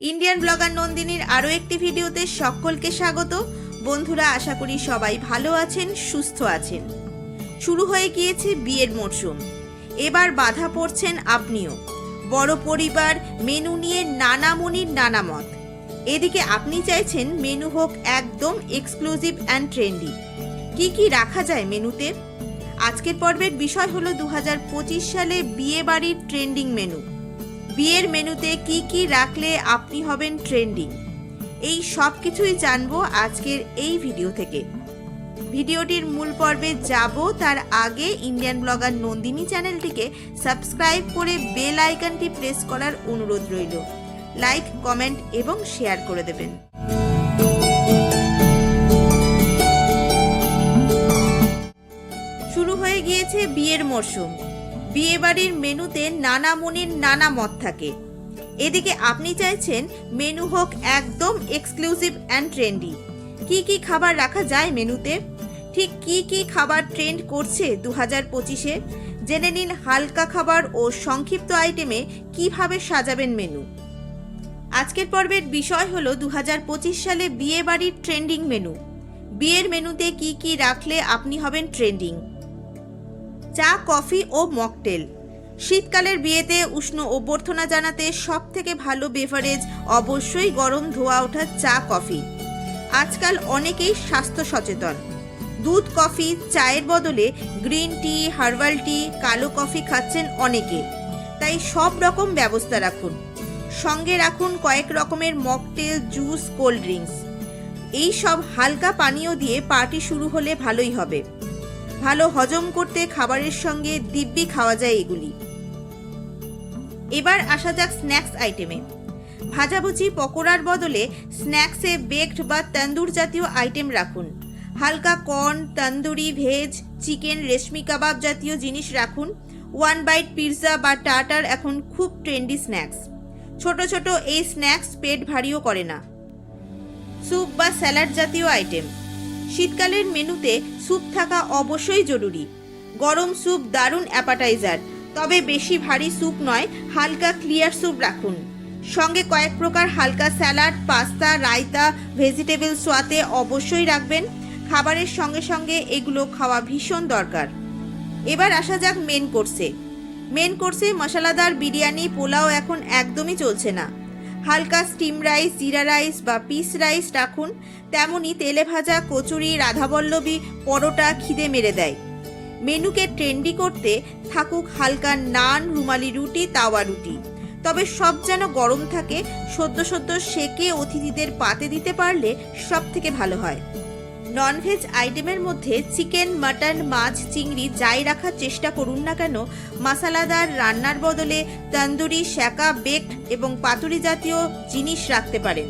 Indian blogger নন্দিনীর আরও একটি ভিডিওতে সকলকে স্বাগত। বন্ধুরা, আশা করি সবাই ভালো আছেন, সুস্থ আছেন। শুরু হয়ে গিয়েছে বিয়ের মরশুম। এবার বাধা পড়ছেন আপনিও। বড় পরিবার, মেনু নিয়ে নানা মনির নানা মত এদিকে আপনি চাইছেন মেনু হোক একদম এক্সক্লুসিভ অ্যান্ড ট্রেন্ডি। কি কি রাখা যায় মেনুতে? আজকের পর্বের বিষয় হলো দু সালে বিয়ে বাড়ির ট্রেন্ডিং মেনু। বিয়ের মেনুতে কি কি রাখলে আপনি হবেন ট্রেন্ডিং? এই সব কিছুই জানব আজকের এই ভিডিও থেকে। ভিডিওটির মূল পর্বে যাব, তার আগে ইন্ডিয়ান ব্লগার নন্দিনী চ্যানেলটিকে সাবস্ক্রাইব করে বেল আইকনটি প্রেস করার অনুরোধ রইল। লাইক, কমেন্ট এবং শেয়ার করে দেবেন। শুরু হয়ে গিয়েছে বিয়ের মরশুম। বিয়ে বাড়ির মেনুতে নানা মনির নানা মত থাকে। এদিকে আপনি চাইছেন মেনু হোক একদম এক্সক্লুসিভ অ্যান্ড ট্রেন্ডি। কি কি খাবার রাখা যায় মেনুতে? ঠিক কি কি খাবার ট্রেন্ড করছে দু হাজার পঁচিশে? জেনে নিন হালকা খাবার ও সংক্ষিপ্ত আইটেমে কীভাবে সাজাবেন মেনু। আজকের পর্বের বিষয় হলো দু হাজার পঁচিশ সালে বিয়ে বাড়ির ট্রেন্ডিং মেনু। বিয়ের মেনুতে কি কি রাখলে আপনি হবেন ট্রেন্ডিং। চা, কফি ও মকটেল। শীতকালের বিয়েতে উষ্ণ অভ্যর্থনা জানাতে সব থেকে ভালো বেভারেজ অবশ্যই গরম ধোয়া ওঠা চা, কফি। আজকাল অনেকেই স্বাস্থ্য সচেতন। দুধ, কফি, চায়ের বদলে গ্রিন টি, হার্বাল টি, কালো কফি খাচ্ছেন অনেকে। তাই সব রকম ব্যবস্থা রাখুন। সঙ্গে রাখুন কয়েক রকমের মকটেল, জুস, কোল্ড ড্রিঙ্কস। এই সব হালকা পানীয় দিয়ে পার্টি শুরু হলে ভালোই হবে। ভালো হজম করতে খাবারের সঙ্গে দিব্যি খাওয়া যায় এগুলি। এবার আসা যাক স্ন্যাক্স আইটেমে। ভাজাভুজি পকোড়ার বদলে স্ন্যাক্সে বেকড বা তন্দুর জাতীয় আইটেম রাখুন। হালকা corn, tandoori, veg, chicken, reshmi kebab জাতীয় জিনিস রাখুন। ওয়ান বাইট পিৎজা বা টাটার এখন খুব ট্রেন্ডি স্ন্যাক্স। ছোট ছোট এই স্ন্যাক্স পেট ভারীও করে না। স্যুপ বা স্যালাড জাতীয় আইটেম। শীতকালের মেনুতে স্যুপ থাকা অবশ্যই জরুরি। গরম স্যুপ দারুণ অ্যাপাটাইজার, তবে বেশি ভারী স্যুপ নয়, হালকা ক্লিয়ার স্যুপ রাখুন। সঙ্গে কয়েক প্রকার হালকা স্যালাড, পাস্তা, রায়তা, ভেজিটেবল সোয়াতে অবশ্যই রাখবেন। খাবারের সঙ্গে সঙ্গে এগুলো খাওয়া ভীষণ দরকার। এবার আসা যাক মেন কোর্সে মেন কোর্সে মশলাদার বিরিয়ানি, পোলাও এখন একদমই চলছে না। হালকা স্টিম রাইস জিরা রাইস বা পিস রাইস রাখুন। তেমনই তেলে ভাজা কচুরি, রাধাবল্লবী, পরোটা, খিদে মেরে দেয়। মেনুকে ট্রেন্ডি করতে থাকুক হালকা নান, রুমালি রুটি, তাওয়া রুটি। তবে সব যেন গরম থাকে, সদ্য সদ্য সেকে অতিথিদের পাতে দিতে পারলে সব থেকে ভালো হয়। ননভেজ আইটেমের মধ্যে চিকেন মাটন মাছ, চিংড়ি যাই রাখার চেষ্টা করুন না কেন মশলাদার রান্নার বদলে তন্দুরি শ্যাকা বেকড এবং পাতুরি জাতীয় জিনিস রাখতে পারেন।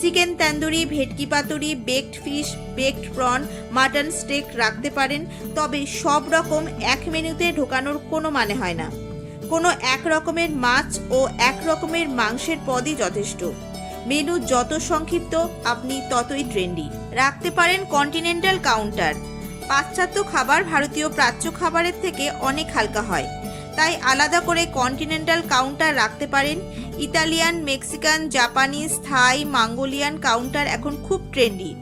Chicken tandoori bhetki paturi baked fish baked prawn mutton steak রাখতে পারেন, তবে সব রকম এক মেনুতে ঢোকানোর কোনো মানে হয় না। কোনো এক রকমের মাছ ও এক রকমের মাংসের পদই যথেষ্ট। মেনু যত সংক্ষিপ্ত, আপনি ততই ট্রেন্ডি রাখতে পারেন কন্টিনেন্টাল কাউন্টার। পাশ্চাত্য খাবার ভারতীয় প্রাচ্য খাবারের থেকে অনেক হালকা হয়। তাই আলাদা করে কন্টিনেন্টাল কাউন্টার রাখতে পারেন। Italian, Mexican, Japanese, Thai, Mongolian counter এখন খুব ট্রেন্ডি।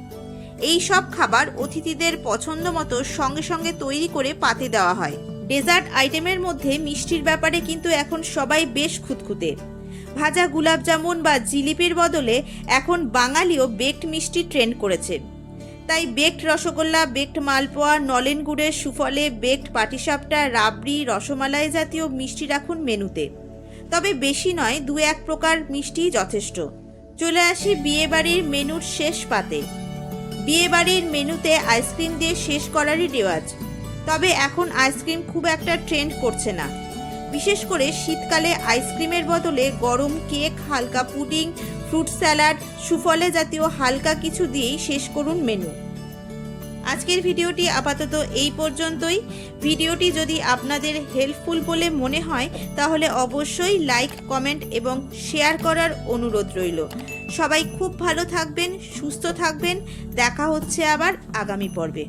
এই সব খাবার অতিথিদের পছন্দ মতো সঙ্গে সঙ্গে তৈরি করে পাতে দেওয়া হয়। ডেজার্ট আইটেমের মধ্যে মিষ্টির ব্যাপারে কিন্তু এখন সবাই বেশ খুঁতখুঁতে। ভাজা গুলাব জামুন বা জিলিপির বদলে এখন বাঙালিও বেকড মিষ্টি ট্রেন্ড করেছে। তাই বেকড রসগোল্লা বেকড মালপোয়া, নলেন গুড়ের সুফলে বেকড পাটিসাপটা, রাবড়ি, রসমালাই জাতীয় মিষ্টি রাখুন মেনুতে। তবে বেশি নয় দু এক প্রকার মিষ্টিই যথেষ্ট। চলে আসি বিয়েবাড়ির মেনুর শেষ পাতে। বিয়েবাড়ির মেনুতে আইসক্রিম দিয়ে শেষ করারই রেওয়াজ। তবে এখন আইসক্রিম খুব একটা ট্রেন্ড করছে না। বিশেষ করে শীতকালে আইসক্রিমের বদলে গরম কেক, হালকা পুডিং, ফ্রুট স্যালাড, সুফলে জাতীয় হালকা কিছু দিয়েই শেষ করুন মেনু। আজকের ভিডিওটি আপাতত এই পর্যন্তই। ভিডিওটি যদি আপনাদের হেল্পফুল বলে মনে হয়, তাহলে অবশ্যই লাইক, কমেন্ট এবং শেয়ার করার অনুরোধ রইল। সবাই খুব ভালো থাকবেন, সুস্থ থাকবেন। দেখা হচ্ছে আবার আগামী পর্বে।